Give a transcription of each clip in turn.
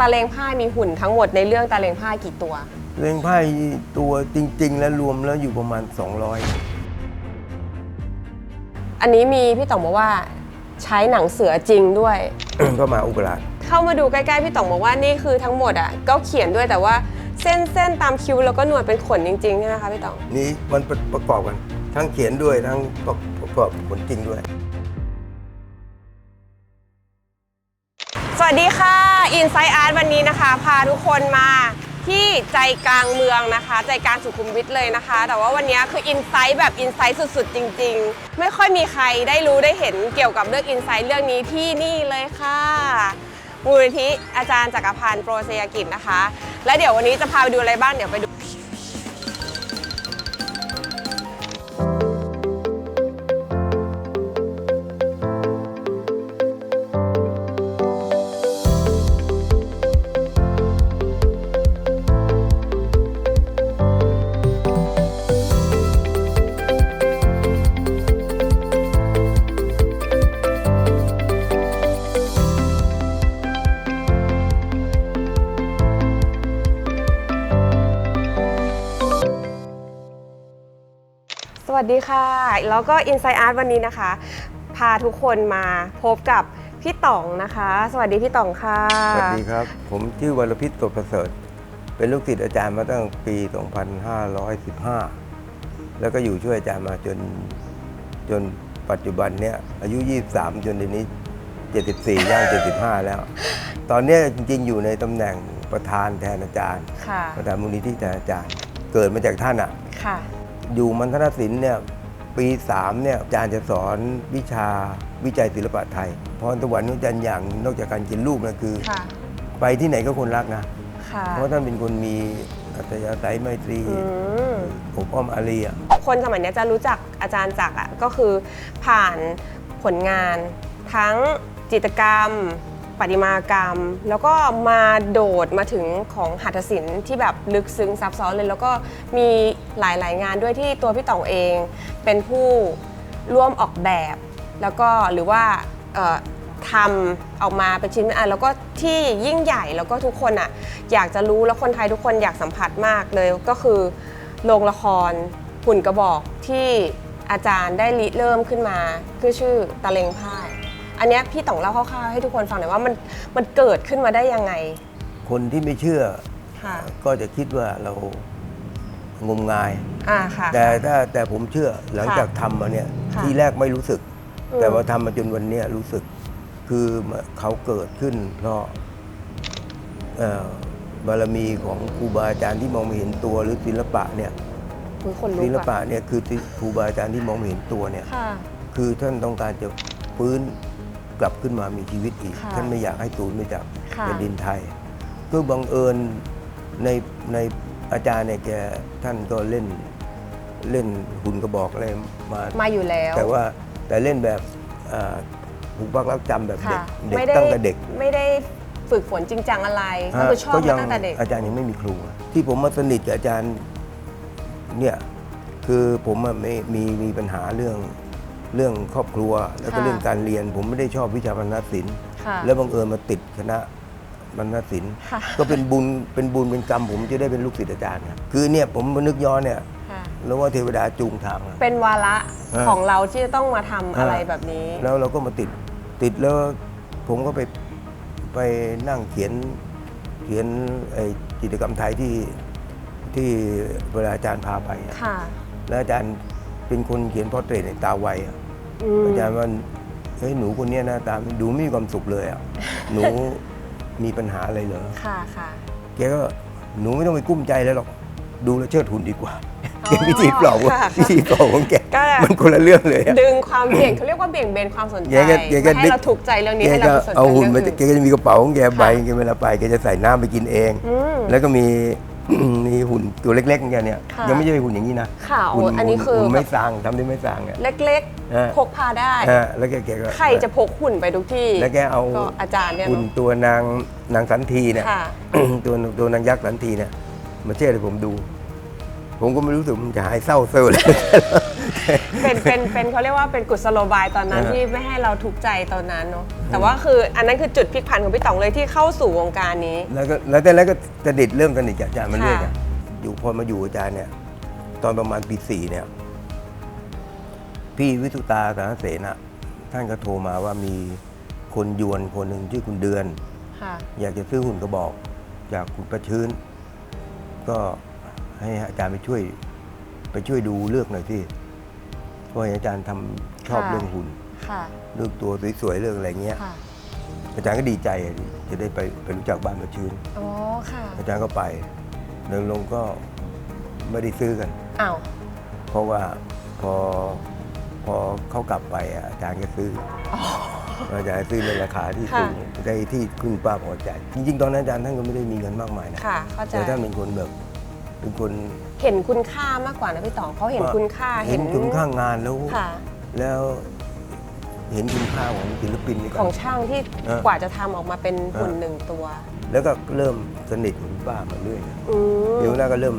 ตะเลงผ้ามีหุ่นทั้งหมดในเรื่องตะเลงผ้ากี่ตัว เลี้ยงไพ่ตัวจริง ๆ แล้วรวมแล้วอยู่ประมาณอันนี้มีพี่ต๋องบอกว่าใช้หนังเสือจริงด้วย200ก็มาอุกราชเข้ามาดูใกล้ๆพี่ต๋องบอกว่านี่คือทั้งหมดอะก็เขียนด้วยแต่ว่าเส้นเส้นตามคิ้วแล้วก็หนวดเป็นขนจริงๆใช่ไหมคะพี่ต๋องนี้มันประประกอบกัน ทั้งเขียนด้วยทั้งประประกอบผลจริงด้วย สวัสดีค่ะ Inside Art วันนี้นะคะ พาทุกคนมาที่ใจกลางเมืองนะคะ ใจกลางสุขุมวิทเลยนะคะ แต่ว่าวันนี้คือ Insight แบบ Insight สุดๆ จริง ๆ ไม่ค่อยมีใครได้รู้ได้เห็นเกี่ยวกับเรื่อง Insight เรื่องนี้ที่นี่เลยค่ะมูลนิธิอาจารย์จักรพันธ์โปรเซยกิจนะคะ และเดี๋ยววันนี้จะพาไปดูอะไรบ้างเดี๋ยวไปดู ดีค่ะ แล้วก็ Inside Art วันนี้นะคะ พาทุกคนมาพบกับพี่ต๋องนะคะ สวัสดีพี่ต๋องค่ะ สวัสดีครับ ผมชื่อวรพิษตดประเสริฐ เป็นลูกศิษย์อาจารย์มาตั้งปี 2515 แล้วก็อยู่ช่วยอาจารย์มาจนจนปัจจุบันเนี้ยอายุ 23 จนเดี๋ยวนี้ 74ย่าง75 แล้ว ตอนเนี้ยจริงๆ อยู่ในตำแหน่งประธานแทนอาจารย์ค่ะประธานมูลนิธิแทนอาจารย์ เกิดมาจากท่านอะค่ะ อยู่มัณฑนศิลป์เนี่ยปี3เนี่ยอาจารย์จะสอนวิชาวิจัยศิลปะไทยพรสวรรค์ของอาจารย์อย่างนอกจากการเขียนรูปนะคือ ค่ะไปที่ไหนก็คนรักนะ ค่ะเพราะท่านเป็นคนมีอัธยาศัยไมตรีอืมอบอ้อมอารีอะคนสมัยเนี้ยจะรู้จักอาจารย์จักรอะก็คือผ่านผลงานทั้งจิตรกรรม ประติมากรรม แล้วก็มาโดดมาถึงของหัตถศิลป์ที่แบบลึกซึ้งซับซ้อนเลย แล้วก็มีหลายๆงานด้วยที่ตัวพี่ต๋องเอง เป็นผู้ร่วมออกแบบ แล้วก็หรือว่าทำออกมาเป็นชิ้นอันแล้วก็ที่ยิ่งใหญ่แล้วก็ทุกคนอะอยากจะรู้แล้วคนไทยทุกคนอยากสัมผัสมากเลยก็คือโรงละครหุ่นกระบอกที่อาจารย์ได้ริเริ่มขึ้นมาคือชื่อตะเลงพ่าย อันเนี้ยพี่ต้องเล่าคร่าวๆให้ทุกคนฟังหน่อยว่ามันมันเกิดขึ้นมาได้ยังไงคนที่ไม่เชื่อค่ะก็จะคิดว่าเรางมงาย อ่าค่ะ แต่ถ้าแต่ผมเชื่อหลังจากทำมาเนี่ยค่ะที่แรกไม่รู้สึก อืม แต่ว่าทำมาจนวันเนี้ยรู้สึก คือเขาเกิดขึ้น เพราะเอ่อบารมีของครูบาอาจารย์ที่มองไม่เห็นตัวหรือศิลปะเนี่ยอุ๊ยคนลุศิกลอะปะเนี่ยคือครูบาอาจารย์ที่มองไม่เห็นตัวเนี่ย ค่ะ คือท่านต้องการจะฟื้น กลับขึ้นมามีชีวิตอีก ค่ะท่านไม่อยากให้สูญไปจากค่ะ แผ่นดินไทยก็บังเอิญในในอาจารย์เนี่ยแกท่านก็เล่นเล่นหุ่นกระบอกอะไรมา มาอยู่แล้วแต่ว่าแต่เล่นแบบอ่าผูกพักรักจำแบบเด็กค่ะเด็กไม่ได้ตั้งแต่เด็ก ไม่ได้ฝึกฝนจริงจังอะไร ก็คือชอบก็มายังตั้งแต่เด็ก อาจารย์ยังไม่มีครูอะที่ผมมาสนิทกับอาจารย์เนี่ยคือผมอะไม่มีมีปัญหาเรื่อง เรื่องครอบครัวแล้วก็ค่ะ เรื่องการเรียน ผมไม่ได้ชอบวิชาบรรณศิลป์ค่ะ แล้วบังเอิญมาติดคณะบรรณศิลป์ค่ะ ก็เป็นบุญเป็นบุญเป็นกรรม ผมจะได้เป็นลูกศิษย์อาจารย์นะคือเนี่ยผมนึกย้อนเนี่ยค่ะ แล้วว่าเทวดาจูงทางอะเป็นวาระอ่าของเราที่จะต้องมาทำอะไรอ่าแบบนี้ แล้วเราก็มาติดติดแล้วผมก็ไปไปนั่งเขียนเขียนไอ้กิจกรรมไทยที่ที่เวลาอาจารย์พาไปอะค่ะ แล้วอาจารย์ เป็นคนเขียนพอร์เทรตในตาไวอะอืมอาจารย์ว่าเฮ้ยหนูคนเนี้ยหน้าตาดูไม่มีความสุขเลยอะหนูมีปัญหาอะไรเหรอค่ะค่ะแกก็หนูไม่ต้องไปกุ้มใจเลยหรอกดูแลวเชิดหุ่นดีกว่าอ๋อเป็นวิธีปลอบค่ะวิธีปลอบของแกก็ มันคนละเรื่องเลยอะ ดึงความเบี่ยงเขาเรียกว่าเบี่ยงเบนความสนใจแกก็แกก็ไม่ให้เราถูกใจเรื่องนี้แกให้เราก็ไปสนใจเอาหุ่นมาเรื่องแกอื่นก็จะมีกระเป๋าของแกใบค่ะ แกเวลาไปแกจะใส่น้ำไปกินเอง อืม แล้วก็มี มีหุ่นตัวเล็กๆของแกเนี่ยค่ะยังไม่ใช่หุ่นอย่างนี้นะค่ะโอ้หุ่นอันนี้คือหุ่นแบไม่บสร้างทำด้วยไม่สร้างเนี่ย เล็กเออ ๆ พกพาได้ ฮะแล้วแกแกก็ใครจะพกหุ่นไปทุกที่ แล้วแกเอาก็อาจารย์เนี่ยหุ่นเนาะตัวนางนางสันทีเนี่ย ค่ะ ตัวตัวนางยักษ์สันทีเนี่ยมาเชื่อให้ผมดู ผมก็ไม่รู้สึกมันจะหายเศร้าเซอร์เลย เป็นเป็นเป็นเขาเรียกว่าเป็นกุศโลบายตอนนั้นอ่า ที่ไม่ให้เราทุกข์ใจตอนนั้นเนาะแต่ว่าคืออันนั้นคือจุดพลิกผันของพี่ต๋องเลยที่เข้าสู่วงการนี้ แล้วก็แล้วแต่แล้วก็สนิทเริ่มสนิทกับอาจารย์มาเรื่อยค่ะ อะอยู่พอมาอยู่อาจารย์เนี่ย ตอนประมาณปีสี่เนี่ย พี่วิสุตาสารเสนะท่านก็โทรมาว่ามีคนยวนคนหนึ่งชื่อคุณเดือน ค่ะ อยากจะซื้อหุ่นกระบอก จากคุณประชื้น ก็ให้อาจารย์ไปช่วย ไปช่วยดูเลือกหน่อยที่ เพราะเห็นอาจารย์ทำชอบค่ะเรื่องหุ่นค่ะเลือกตัวสวยๆเรื่องอะไรเงี้ยค่ะอาจารย์ก็ดีใจอะจะได้ไปไปรู้จักบ้านประชื้นอ๋อค่ะอาจารย์ก็ไปเดินลงก็ไม่ได้ซื้อกันอ้าวเพราะว่าพอพอเขากลับไปอะอาจารย์ก็ซื้อออาจารย์ซื้อในราคาที่สูงได้ที่คุณป้าพอใจ จริงๆ ตอนนั้นอาจารย์ท่านก็ไม่ได้มีเงินมากมายนะค่ะเข้าใจแต่ท่านเป็นคนแบบ เป็นคนเห็นคุณค่ามากกว่านะพี่ต๋องเขาเห็นคุณค่าเห็นคุณค่างานแล้วค่ะ แล้วเห็นคุณค่าของศิลปินนี่ขก่อองนช่างที่เออกว่าจะทำออกมาเป็นหุ่นเออหนึ่งตัวแล้วก็เริ่มสนิทกับคุณป้ามาเรื่อยอืมเดี๋ยวแรกก็เริ่ม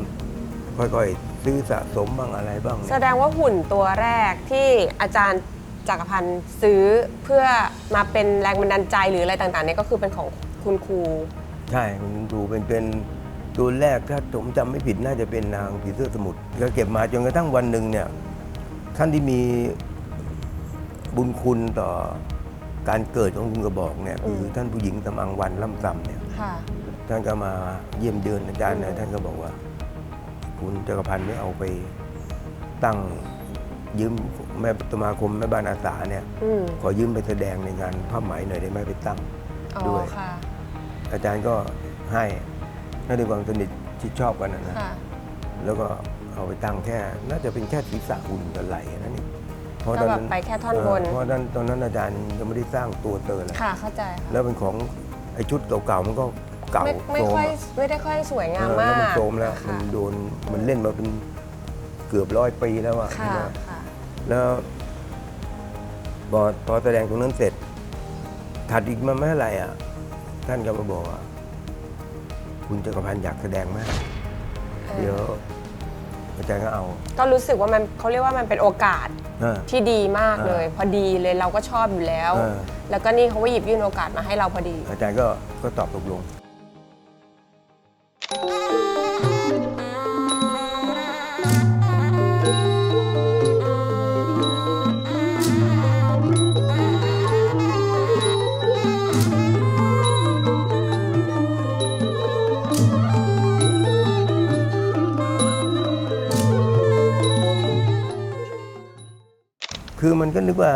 ค่อยๆซื้อสะสมบ้างอะไรบ้างแสดงว่าหุ่นตัวแรกที่อาจารย์จักรพันธ์ซื้อเพื่อมาเป็นแรงบันดาลใจหรืออะไรต่างๆเนี่ยก็คือเป็นของคุณครู ใช่คุณดูเป็นเป็น ตัวแรกถ้าผมจำไม่ผิดน่าจะเป็นนางผีเสื้อสมุทรก็เก็บมาจนกระทั่งวันหนึ่งเนี่ยท่านที่มีบุญคุณต่อการเกิดของคุณกระบอกเนี่ยคืออมท่านผู้หญิงสมังวันล่ำซำเนี่ยค่ะท่านก็มาเยี่ยมเยือนอาจารย์อืนะมท่านก็บอกว่า คุณจักรพันธ์เนี่ยเอาไปตั้งยืมแม่สมาคมแม่บ้านอาสาเนี่ยอืมขอยืมไปแสดงในงานผ้าไหมหน่อยได้ไหมไปตั้ง อ๋อด้วย ค่ะอาจารย์ก็ให้ ให้ด้วยความสนิทที่ชอบกันนะนะค่ะ แล้วก็เอาไปตั้งแค่ น่าจะเป็นแค่ศีรษะหุ่นกับไหล่นั่นเองเพราะก็ตอนแบบนั้นไปแค่ท่อนบน เเพราะตอนตอนนั้นอาจารย์ยังไม่ได้สร้างตัวเตอเลยค่ะ เข้าใจค่ะแล้วเป็นของไอ้ชุดเก่าๆมันก็เก่าไม่ไม่โทรมค่อยอะ ไม่ได้ค่อยสวยงามเออมาแล้วกมันโทรมแล้วมันค่ะโดนมันเล่นมาเป็นเกือบร้อยปีแล้วอะค่ะใช่ไหมค่ะ แล้วพอพอแสดงตรงนั้นเสร็จถัดอีกมาไม่เท่าไหร่อะ ท่านก็มาบอกว่า คุณจักรพันธ์อยากแสดงไหมเดี๋ยวอาจารย์ก็เอา ก็รู้สึกว่ามันเขาเรียกว่ามันเป็นโอกาสเออ ที่ดีมากเออเลย พอดีเลยเราก็ชอบอยู่แล้ว เออ แล้วก็นี่เขาก็หยิบยื่นโอกาสมาให้เราพอดี อาจารย์ก็ก็ตอบตกลง คือมันก็นึกว่า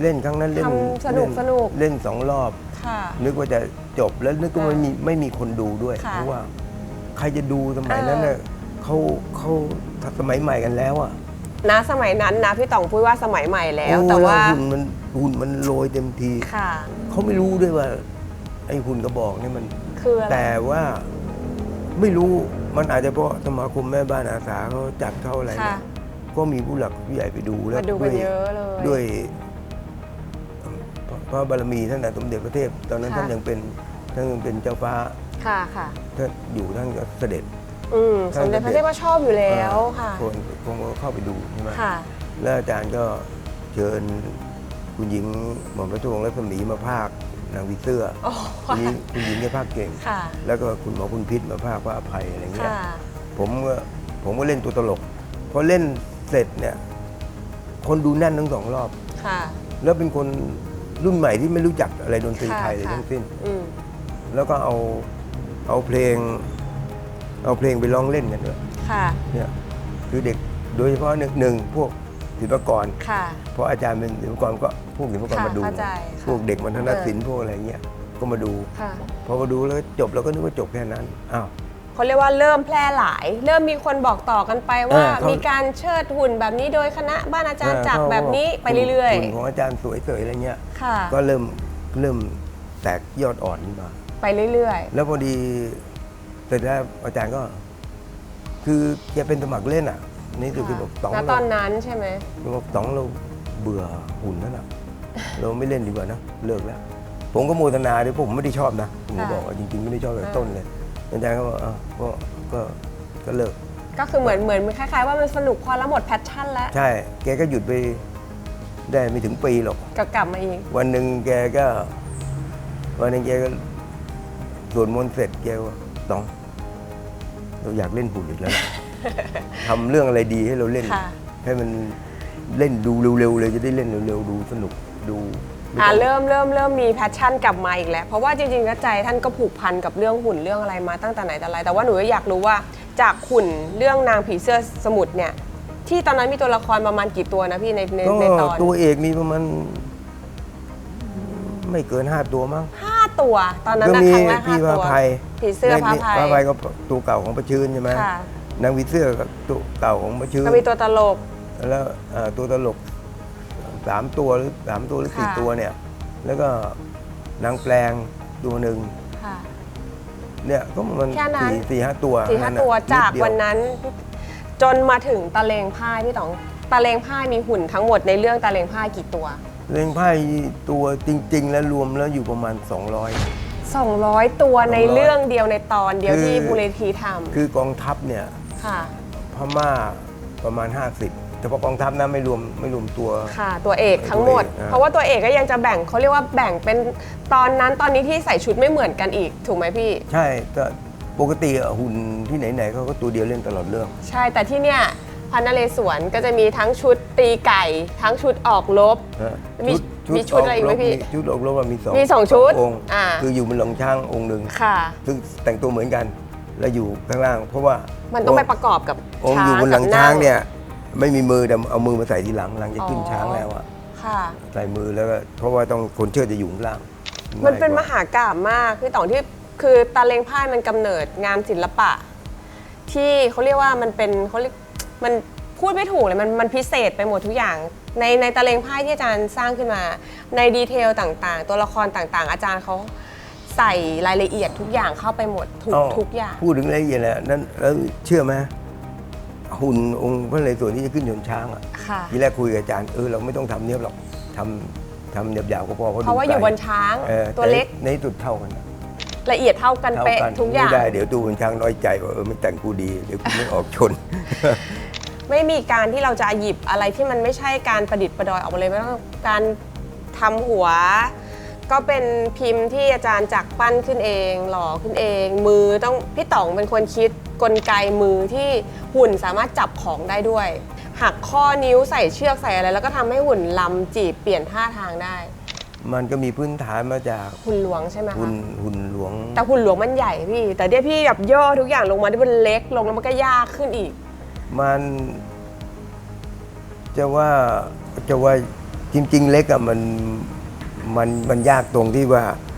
เล่นครั้งนั้นเล่นทำสนุกเล่สนุก เล่นสองรอบ ค่ะ นึกว่าจะจบแล้วนึกว่าค่ะไม่มีไม่มีคนดูด้วย ค่ะเพราะว่าใครจะดูสมัยนั้นเออน่ะเขาเขาสมัยใหม่กันแล้วอะนะสมัยนั้นนะพี่ต๋องพูดว่าสมัยใหม่แล้ว โอ้แต่ว่าล้หุ่นมันหุ่นมันโรยเต็มที ค่ะ เขาไม่รู้ด้วยว่า ไอ้หุ่นกระบอกนี่มัน คืออะไร แต่ว่าไม่รู้มันอาจจะเพราะสมาคมแม่บ้านอาสาเขาจัดเขาอะไรค่ะเนี่ย ก็มีผู้หลักผู้ใหญ่ไปดูแล้วมาดูด้กัวนยเยอะเลย ด้วยเอ่อพระบารมีท่านนะสมเด็จพระเทพ ตอนนั้นค่ะ ท่านยังเป็นท่านยังเป็นเจ้าฟ้าค่ะค่ะ ท่านอยู่ท่านก็เสด็จ อืมสมเด็จพระเทพก็ชอบอยู่แล้วอ่าค่ะ คนคงเข้าไปดูใช่ไหมค่ะ แล้วอาจารย์ก็เชิญคุณหญิงหม่อมราชวงศ์รัศมีมาภาคนางวิเสื้อโอ้คุณหญิงคุณหญิงแกภาคเก่ง ค่ะ แล้วก็คุณหมอคุณพิษมาภาคพระอภัยอะไรเงี้ย ค่ะ ผมก็ผมก็เล่นตัวตลกพอเล่น เสร็จเนี่ยคนดูแน่นทั้งสองรอบ ค่ะ แล้วเป็นคนรุ่นใหม่ที่ไม่รู้จักอะไรดนตรีค่ะไทยเลยค่ะ ทั้งสิ้น อืมแล้วก็เอาเอาเพลง เอาเพลงไปร้องเล่นกันด้วยค่ะ เนี่ยคือเด็กโดยเฉพาะหนึ่งหนึ่งพวกศิลปากร ค่ะ เพราะอาจารย์เป็นศิลปากรก็พวกศิลปากรค่ะมาดู เข้าใจค่ะพวกเด็กมัธนศิลป์พวกอะไรเงี้ยก็มาดู ค่ะ พอมาดูแล้วจบเราก็นึกว่าจบแค่นั้นอ้าว เขาเรียกว่าเริ่มแพร่หลาย เริ่มมีคนบอกต่อกันไปว่าเออเขามี มีการเชิดหุ่นแบบนี้โดยคณะบ้านอาจารย์เออจักรขาแบบนี้ไปเรื่อยหุ่นของอาจารย์สวยเสยอะไรเงี้ย ๆ ค่ะ ก็เริ่มเริ่มแตกยอดอ่อนขึ้นมา ไปเรื่อย แล้วพอดีเสร็จแล้วอาจารย์ก็ คือแกเป็นสมัครเล่นอะนี่ๆคือคือบอกตองณเราตอนนั้นใช่ไหม บอกตองเราเบื่อหุ่นนั่นอะ เราไม่เล่นดีกว่านะเลิกแล้ว ผมก็โมทนาด้วยผมไม่ได้ชอบนะผมก็บอกว่าจริงๆ ไม่ได้ชอบแต่ต้นเลย อาจารย์ก็บอกอ้าวก็ก็ก็เลิก ก็คือเหมือนเหมือนคล้ายๆว่ามันสนุกพอแล้วหมดแพชชั่นแล้วใช่ แกก็หยุดไปได้ไม่ถึงปีหรอก ก็กลับมาอีกวันหนึ่งแกก็ วันหนึ่งแกก็สวดมนต์เสร็จแกว่าต้อง เราอยากเล่นหุ่นอีกแล้วล่ะ ทำเรื่องอะไรดีให้เราเล่น ค่ะ ให้มันเล่นดูเร็วๆเลยจะได้เล่นเร็วๆดูสนุกดูไอ่าต้องเริ่มเริ่มเริ่มมีแพชชั่นกลับมาอีกแล้ว เพราะว่าจริงๆก็ใจท่านก็ผูกพันกับเรื่องหุ่นเรื่องอะไรมาตั้งแต่ไหนแต่ไร แต่ว่าหนูก็อยากรู้ว่าจากหุ่นเรื่องนางผีเสื้อสมุทรเนี่ยที่ตอนนั้นมีตัวละครประมาณกี่ตัวนะพี่ในในก็ในตอนตัวเอกมีประมาณไม่เกินห้าตัวมั้ง ห้าตัว ตอนนั้นก็นะมีครั้งแรกพี่ห้าพาตัวภัยผีเสื้อพาภัย พาภัยก็ตัวเก่าของประชืนใช่ไหมค่ะ นางผีเสื้อก็ตัวเก่าของประชืนก็มีตัวตลก แล้วเอ่อตัวตลก สามตัวหรือสามตัวหรือสี่ค่ะ ตัวเนี่ย แล้วก็นางแปลงตัวหนึ่งค่ะ เนี่ยก็มันแค่นั้น สี่สี่ห้าตัวสี่ห้านั่นน่ะตัวดจากเดีย วันนั้น จนมาถึงตะเลงพ่ายพี่ต๋องตะเลงพ่ายมีหุ่นทั้งหมดในเรื่องตะเลงพ่ายกี่ตัว เล่งไพ่ตัวจริง ๆ แล้วรวมแล้วอยู่ประมาณ 200 200 ตัวใน200เรื่องเดียวในตอนเดียวคือที่บุเรธีทคือกองทัพเนี่ยำค่ะ พม่าประมาณ 50 เฉพาะกองทัพนะไม่รวมไม่รวมตัว ค่ะ ตัวเอกทั้งหมด ตัวเอกอ่า เพราะว่าตัวเอกก็ยังจะแบ่งเขาเรียกว่าแบ่งเป็นตอนนั้นตอนนี้ที่ใส่ชุดไม่เหมือนกันอีกถูกไหมพี่ ใช่ก็ปกติอะหุ่นที่ไหนๆเขาก็ตัวเดียวเล่นตลอดเรื่อง ใช่แต่ที่เนี่ยพันนเรศวรก็จะมีทั้งชุดตีไก่ ทั้งชุดออกรบนะมีมีชุดอะไรอีกไหมกรบพี่ชุดออกรบอะมีสองมีสองชุดองค์อ่า คืออยู่บนหลังช้างองค์หนึ่งค่ะ ซึ่งแต่งตัวเหมือนกัน แล้วอยู่ข้างล่าง เพราะว่ามันต้องไปประกอบกับองค์ช้างอยู่บนหลังกับช้างเนี่ย ไม่มีมือแต่เอามือมาใส่ทีหลังหลังจะขึ้นอ๋อช้างแล้วอะค่ะ ใส่มือแล้วก็เพราะว่าต้องคนเชิดจะอยู่ข้างล่างมันเป็นมง่ายกว่าหากาบมากพี่ต่องที่คือตาเลงพ่ายมันกำเนิดงานศิลปะ ที่เขาเรียกว่ามันเป็นเขาเรียกมันพูดไม่ถูกเลยมันมันพิเศษไปหมดทุกอย่าง ในในตาเลงพ่ายที่อาจารย์สร้างขึ้นมา ในดีเทลต่างๆ ตัวละครต่างๆ อาจารย์เขาใส่รายละเอียดทุกอย่างเข้าไปหมดทุกอ้าวทุกอย่าง พูดถึงรายละเอียดแล้วนั่นแล้วเชื่อไหม หุ่นองค์พระนเรศวรที่จะขึ้นชนช้างอะค่ะ ทีแรกคุยกับอาจารย์เออเราไม่ต้องทำเนี้ยบหรอกทำทำหยาบๆก็พอเพราะว่าอยู่บนช้างออตัวเล็ก ในที่สุดเท่ากันนะละเอียดเท่ากันเท่าเป๊ะกันทุกอย่าง ไม่ได้เดี๋ยวตัวบนช้างน้อยใจว่าเออไม่แต่งกูดีเดี๋ยวกูไม่ออกชน ไม่มีการที่เราจะหยิบอะไรที่มันไม่ใช่การประดิษฐ์ประดอยออกมาเลยไม่ต้องการทำหัว ก็เป็นพิมพ์ที่อาจารย์จักรปั้นขึ้นเอง หล่อขึ้นเอง มือต้องพี่ต๋องเป็นคนคิด กลไกมือที่หุ่นสามารถจับของได้ด้วย หักข้อนิ้วใส่เชือกใส่อะไร แล้วก็ทำให้หุ่นลำจีบเปลี่ยนท่าทางได้ มันก็มีพื้นฐานมาจากหุ่นหลวงใช่ไหมหุ่คะนหุ่นหลวง แต่หุ่นหลวงมันใหญ่พี่ แต่เดี๋ยวพี่แบบย่อทุกอย่างลงมาที่มันเล็กลงแล้วมันก็ยากขึ้นอีก มัน จะว่าจะว่าจริง ๆ เล็กอะมันมันมันยากตรงที่ว่าไอ้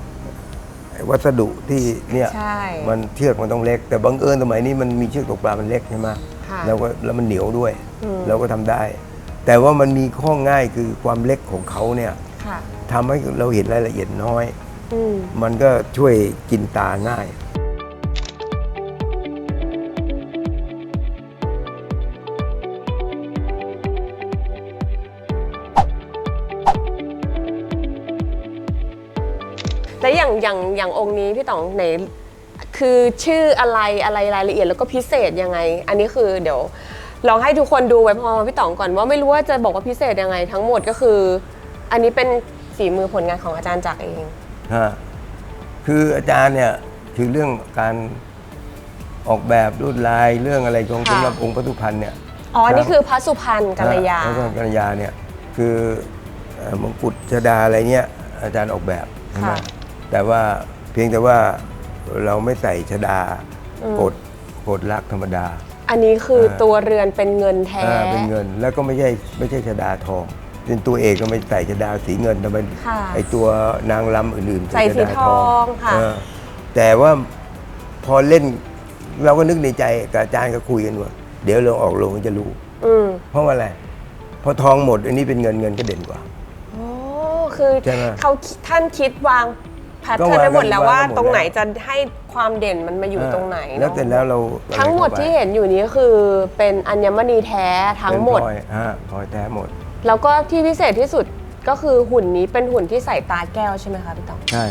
วัสดุที่เนี่ยใช่มันเชือกมันต้องเล็ก แต่บังเอิญสมัยนี้มันมีเชือกตกปลามันเล็กใช่ไหมค่ะแล้วก็แล้วมันเหนียวด้วย อืม เราก็ทำได้ แต่ว่ามันมีข้อง่ายคือความเล็กของเขาเนี่ยค่ะ ทำให้เราเห็นรายละเอียดน้อย อืม มันก็ช่วยกินตาง่าย อย่างอย่างอย่างองค์นี้พี่ต๋องไหนคือชื่ออะไรอะไรรายละเอียดแล้วก็พิเศษยังไง อันนี้คือเดี๋ยวลองให้ทุกคนดูไว้พอพี่ต๋องก่อนว่าไม่รู้ว่าจะบอกว่าพิเศษยังไง ทั้งหมดก็คือ อันนี้เป็นฝีมือผลงานของอาจารย์จักรเองฮะคืออาจารย์เนี่ยคือเรื่องการออกแบบลวดลายเรื่องอะไรของค่ะสำหรับองค์พระสุพรรณเนี่ยอ๋ออันนี้คือพระสุพรรณกัลยาพระสุพรรณกัลยาเนี่ยคือเอ่อมงกุฎชดาอะไรเนี่ยอาจารย์ออกแบบใช่ไหมค่ะ แต่ว่าเพียงแต่ว่าเราไม่ใส่ชดาอืมกดกดลักธรรมดา อันนี้คือเออตัวเรือนเป็นเงินแท้อ่าเป็นเงินแล้วก็ไม่ใช่ไม่ใช่ชดาทองเป็นตัวเอกก็ไม่ใส่ชดาสีเงินแต่มันค่ะ ไอตัวนางลำอื่นๆใส่สีชดาทองค่ะ เออแต่ว่าพอเล่นเราก็นึกในใจกับอาจารย์ก็คุยกันว่า เดี๋ยวเราออกโรงจะรู้ อืมเพราะว่าอะไรพอทองหมดอันนี้เป็นเงินเงินก็เด่นกว่า โอ้คือใช่ไหม เขาคิดท่านคิดวาง แพทก็เทิร์นวางไว้หมดแล้ววางว่าไว้หมดตรงไหนแล้วจะให้ความเด่นมันมาอยู่ตรงไหนแล้วเสร็จแล้วเราทั้งหมดที่เห็นอยู่นี้คือเป็นอัญมณีแท้ทั้งหมดเป็นพลอยฮะพลอยแท้หมด แล้วก็ที่พิเศษที่สุดก็คือหุ่นนี้เป็นหุ่นที่ใส่ตาแก้วใช่ไหมคะพี่ต๋องใช่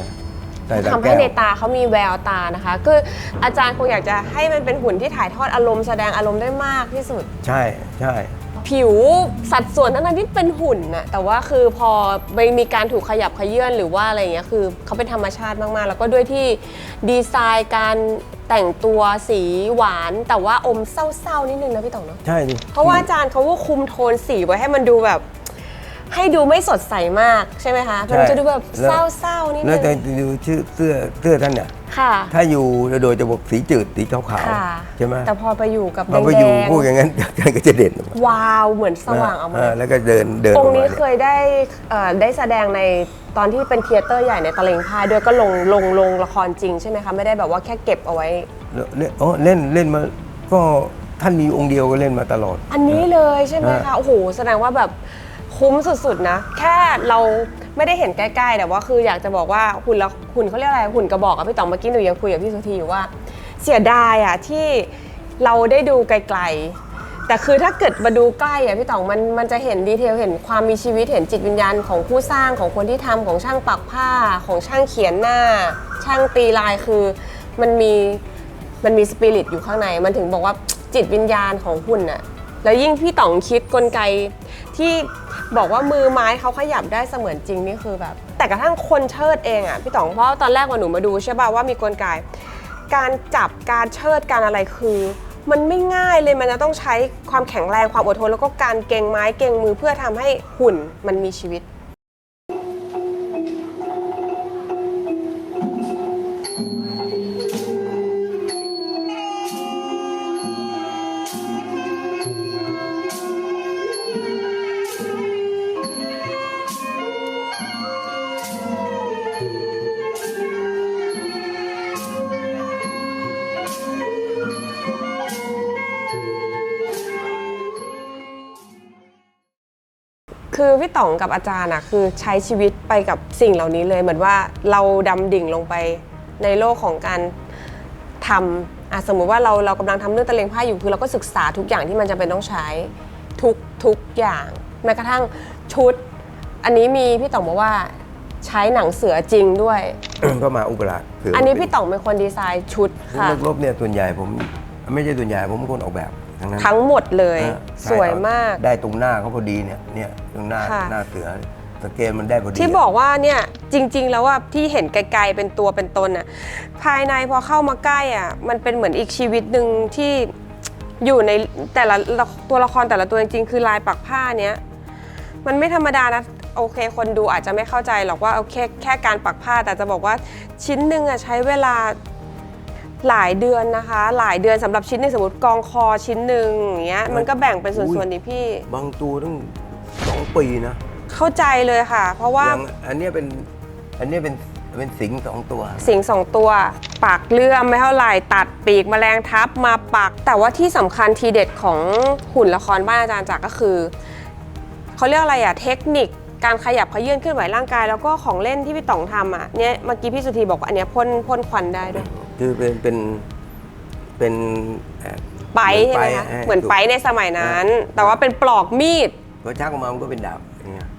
ใส่ตาทำให้แก้วในตาเขามีแววตานะคะ คืออาจารย์คงอยากจะให้มันเป็นหุ่นที่ถ่ายทอดอารมณ์แสดงอารมณ์ได้มากที่สุด ใช่ใช่อ๋อ ผิวสัดส่วนทั้งนั้นที่เป็นหุ่นน่ะแต่ว่าคือพอไปมีการถูกขยับขยื่นหรือว่าอะไรอย่างเงี้ยคือเขาเป็นธรรมชาติมากๆ แล้วก็ด้วยที่ดีไซน์การแต่งตัวสีหวาน แต่ว่าอมเศร้าๆนิดนึงนะพี่ต๋องเนาะใช่ดิเพราะว่าอาจารย์เขาก็คุมโทนสีไว้ให้มันดูแบบ ให้ดูไม่สดใสมากใช่ไหมคะมันจะดูแบบเศร้าๆนิดแล้นึวแต่งดูชื่อเสื้อเสื้อท่านเนี่ยค่ะ ถ้าอยู่โดยจะบอกสีจืดสีขาวค่ะๆใช่ไหมแต่พอไปอยู่กับพอไปแดอยู่งพูดอย่างนั้น ท่านก็จะเด่นออกมาๆวาวเหมือนสว่างออกมาเแล้วก็เดินเดินองออค์กนี้มาเคยได้เอ่อได้แสดงในตอนที่เป็นเทยเตอร์ใหญ่ในตะเลงพายด้วยก็ลงลงลงละครจริงใช่ไหมคะ ไม่ได้แบบว่าแค่เก็บเอาไว้เล่นอ๋อเล่นเล่นมาก็ท่านมีองค์เดียวก็เล่นมาตลอด อันนี้เลยใช่ไหมฮะคะ โอ้โห แสดงว่าแบบ คุ้มสุดๆนะ แค่เราไม่ได้เห็นใกล้ๆ แต่ว่าคืออยากจะบอกว่าหุ่นละหุ่นเขาเรียกอะไรหุ่นกระบอกอะพี่ต๋องเมื่อกี้หนูยังคุยกับพี่สุธีอยู่ว่า เสียดายอะที่เราได้ดูไกลๆ แต่คือถ้าเกิดมาดูใกล้อะพี่ต๋องมันมันจะเห็นดีเทลเห็นความมีชีวิตเห็นจิตวิญญาณของผู้สร้างของคนที่ทำของช่างปักผ้าของช่างเขียนหน้า ช่างตีลายคือมันมีมันมีสปิริตอยู่ข้างในมันถึงบอกว่าจิตวิญญาณของหุ่นน่ะ แล้วยิ่งพี่ต๋องคิดกลไกที่บอกว่ามือไม้เขาขยับได้เสมือนจริงนี่คือแบบ แต่กระทั่งคนเชิดเองอะพี่ต๋องเพราะตอนแรกวันหนูมาดูใช่ป่ะว่ามีกลไก การจับการเชิดการอะไรคือ มันไม่ง่ายเลยมันจะต้องใช้ความแข็งแรงความอดทนแล้วก็การเก่งไม้เก่งมือเพื่อทำให้หุ่นมันมีชีวิต ต๋องกับอาจารย์อะคือใช้ชีวิตไปกับสิ่งเหล่านี้เลย เหมือนว่าเราดำดิ่งลงไปในโลกของการทำอะสมมุติว่าเราเรากำลังทำเรื่องตะเลงผ้าอยู่คือเราก็ศึกษาทุกอย่างที่มันจะเป็นต้องใช้ทุกทุกอย่างแม้กระทั่งชุด อันนี้มีพี่ต๋องบอกว่าใช้หนังเสือจริงด้วยก็มาอุปราชถือันนี้พี่ต๋องเป็นคนดีไซน์ชุดค่ะ นักรบเนี่ยส่วนใหญ่ผมไม่ใช่ส่วนใหญ่ผมเป็นคนออกแบบ ทั้งนั้นทั้งหมดเลย อ่าใช่สวยมาก ได้ตรงหน้าเขาพอดีเนี่ยเนี่ยตรงหน้าค่ะ หน้าเสือสเกลมันได้พอดีที่บอกว่าเนี่ยจริง ๆ แล้วว่าที่เห็นไกลๆเป็นตัวเป็นตนอะภายในพอเข้ามาใกล้อะมันเป็นเหมือนอีกชีวิตหนึ่งที่อยู่ในแต่ละตัวละครแต่ละตัวจริงๆ คือลายปักผ้าเนี้ยมันไม่ธรรมดานะโอเค คนดูอาจจะไม่เข้าใจหรอกว่าโอเคแค่การปักผ้าแต่จะบอกว่าชิ้นหนึ่งอะใช้เวลา หลายเดือนนะคะ หลายเดือนสำหรับชิ้นหนึงสมมติกองคอชิ้นหนึ่งอย่างเงี้ยมันก็แบ่งเป็นส่วนๆดิพี่ บางตัวตั้งสองปีนะ เข้าใจเลยค่ะ เพราะว่าอย่างอันเนี้ยเป็นอันเนี้ยเป็นเป็นสิงห์สองตัว สิงสองตัว ปากเลื่อมไม่เท่าไหร่ตัดปีกแมลงทับมาปัก แต่ว่าที่สำคัญทีเด็ดของหุ่นละครบ้านอาจารย์จักรก็คือเขาเรียกอะไรอะเทคนิคการขยับเขยื่นเคลื่อนไหวร่างกาย แล้วก็ของเล่นที่พี่ต๋องทำอะเนี่ยเมื่อกี้พี่สุธีบอกว่าอันเนี้ยพ่นพ่นควันได้ด้วย คือเป็นเป็นเป็นเอ่อไปใช่ไหมคะเหมือนไปในสมัยนั้น แต่ว่าเป็นปลอกมีด พอชักออกมามันก็เป็นดาบอย่างเงี้ย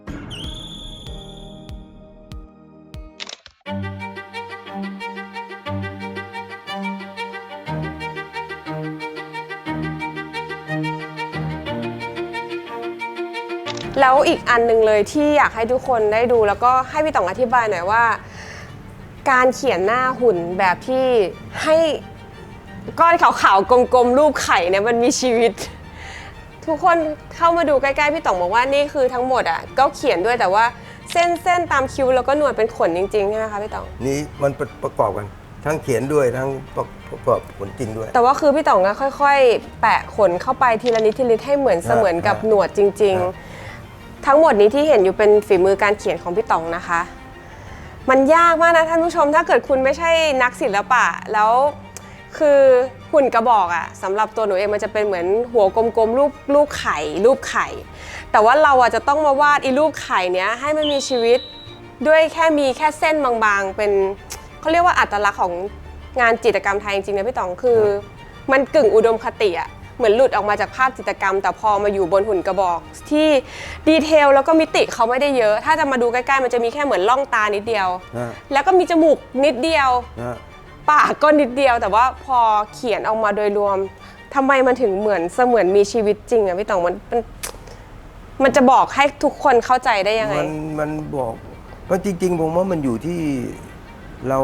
แล้วอีกอันหนึ่งเลยที่อยากให้ทุกคนได้ดูแล้วก็ให้พี่ต๋องอธิบายหน่อยว่า การเขียนหน้าหุ่นแบบที่ให้ก้อนขาวๆกลมๆรูปไข่เนี่ยมันมีชีวิต ทุกคนเข้ามาดูใกล้ๆพี่ต๋องบอกว่านี่คือทั้งหมดอะก็เขียนด้วยแต่ว่าเส้นเส้นตามคิ้วแล้วก็หนวดเป็นขนจริงๆใช่ไหมคะพี่ต๋องนี่มันประประกอบกันทั้งเขียนด้วยทั้งประประกอบผลจริงด้วย แต่ว่าคือพี่ต๋องก็ค่อย ๆ แปะขนเข้าไปทีละนิดทีละนิดให้เหมือนเสมือนกับอ่าหนวดจริงอ่าๆทั้งหมดนี้ที่เห็นอยู่เป็นฝีมือการเขียนของพี่ต๋องนะคะ มันยากมากนะท่านผู้ชม ถ้าเกิดคุณไม่ใช่นักศิลปะ แล้วคือหุ่นกระบอกอะสำหรับตัวหนูเองมันจะเป็นเหมือนหัวกลมๆรูปรูปไข่ รูปไข่ แต่ว่าเราอะจะต้องมาวาดอีรูปไข่เนี้ยให้มันมีชีวิตด้วยแค่มีแค่เส้นบางๆ เป็นเขาเรียกว่าอัตลักษณ์ของงานจิตรกรรมไทยจริงๆนะพี่ต๋องคือ มันกึ่งอุดมคติอะ เหมือนหลุดออกมาจากภาพจิตรกรรม แต่พอมาอยู่บนหุ่นกระบอก ที่ดีเทลแล้วก็มิติเขาไม่ได้เยอะ ถ้าจะมาดูใกล้ๆมันจะมีแค่เหมือนล่องตานิดเดียวนะแล้วก็มีจมูกนิดเดียวนะปากก็นิดเดียวแต่ว่าพอเขียนออกมาโดยรวมทำไมมันถึงเหมือนเสมือนมีชีวิตจริงอะพี่ต๋องมันมันมันจะบอกให้ทุกคนเข้าใจได้ยังไง มันมันบอกเพราะจริง ๆ ผมว่ามันอยู่ที่เรา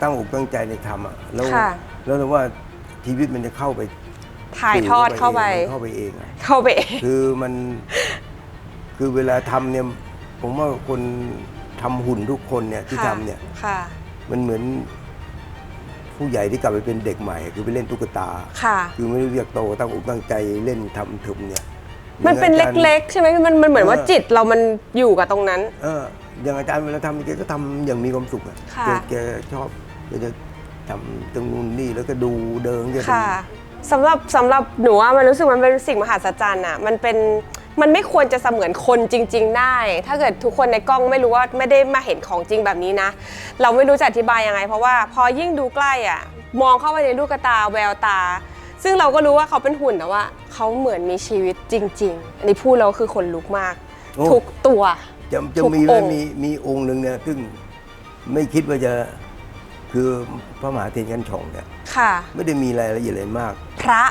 ตั้งอกตั้งใจในทำอะแล้วค่ะ แล้วเราว่า ชีวิตมันจะเข้าไปถ่ายทอดเข้าไปมันเข้าไปเองอะเข้าไปเองคือมัน คือเวลาทำเนี่ย ผมว่าคนทำหุ่นทุกคนเนี่ยที่ค่ะทำเนี่ยค่ะมันเหมือน ผู้ใหญ่ที่กลับไปเป็นเด็กใหม่ คือไปเล่นตุ๊กตาค่ะคือไม่ได้เรียกโตตั้งอกตั้งใจเล่นทำถึมเนี่ย มันเป็นเล็ก ๆ ใช่ไหมมันมันเหมือนว่าเออจิตเรามันอยู่กับตรงนั้น เอออย่างอาจารย์เวลาทำแกก็ทำอย่างมีความสุขอะค่ะแกแกชอบแกจะ ทำตรงนู้นนี่แล้วก็ดูเดินแกค่ะสำหรับสำหรับหนูว่ามันรู้สึกมันเป็นสิ่งมหัศจรรย์อะมันเป็นมันไม่ควรจะเสมือนคนจริง ๆ ได้ ถ้าเกิดทุกคนในกล้องไม่รู้ว่าไม่ได้มาเห็นของจริงแบบนี้นะ เราไม่รู้จะอธิบายยังไง เพราะว่าพอยิ่งดูใกล้อะมองเข้าไปในลูกตาแววตา ซึ่งเราก็รู้ว่าเขาเป็นหุ่นแต่ว่าเขาเหมือนมีชีวิตจริง ๆ อันนี้พูดแล้วคือคนลุกมากโอ้ทุกตัว จะจะทุกมีอแล้วงค์ มีมีองค์หนึ่งเนี่ยซึ่งไม่คิดว่าจะ คือพระมหาเทนกันช่องเนี่ยค่ะ ไม่ได้มีรายละเอียดอะไรมาก พระ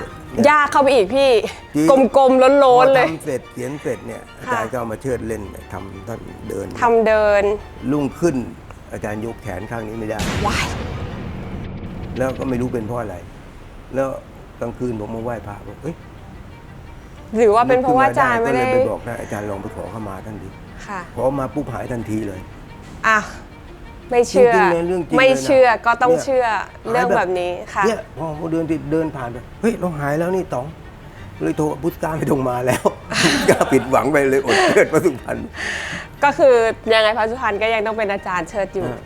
ยากเข้าไปอีกพี่ จริง กลมๆล้นๆเลย พอทำเสร็จเขียนเสร็จเนี่ยอาจารย์ก็เอามาเชิดเล่นเนี่ยทำท่านเดินทำเดินลุ่งขึ้น อาจารย์ยกแขนข้างนี้ไม่ได้ วายแล้วก็ไม่รู้เป็นเพราะอะไร แล้วกลางคืนผมมาไหว้พระบอกเอ้ยหรือว่าเป็นเพราะว่าอาจารย์ไม่ก็เลได้ยไปบอกนะอาจารย์ลองไปขอเข้ามาท่านดีค่ะขอมาปุ๊บหายทันทีเลย อะ ไม่เชื่อ จริงๆเลยเรื่องจริงไม่เลยนะเชื่อก็ต้องเนี่ยเชื่อเรื่องหายแบบนี้ค่ะ เนี่ยพอเดินติดเดินผ่านไปเฮ้ยเราหายแล้วนี่ต๋องเลยโทรพุทธการไม่ต้องมาแล้วก็ผิดหวังไปเลยอดเชิดพระสุพรรณ ก็คือยังไงพระสุพรรณก็ยังต้องเป็นอาจารย์เชิดอยู่ อ่า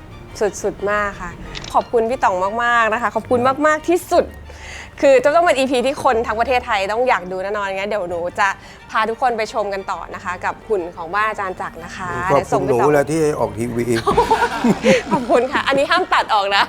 สุดๆมากค่ะ ขอบคุณพี่ต๋องมากๆนะคะ ขอบคุณมากๆที่สุด คือจะต้องเป็น EP ที่คนทั้งประเทศไทยต้องอยากดูแน่นอนงั้นเดี๋ยวหนูจะพาทุกคนไปชมกันต่อนะคะ กับหุ่นของบ้านอาจารย์จักรนะคะขอบเดี๋ยวคุส่ณงหไปนูต่อแล้วที่ออกทีวี ขอบคุณค่ะ อันนี้ห้ามตัดออกนะ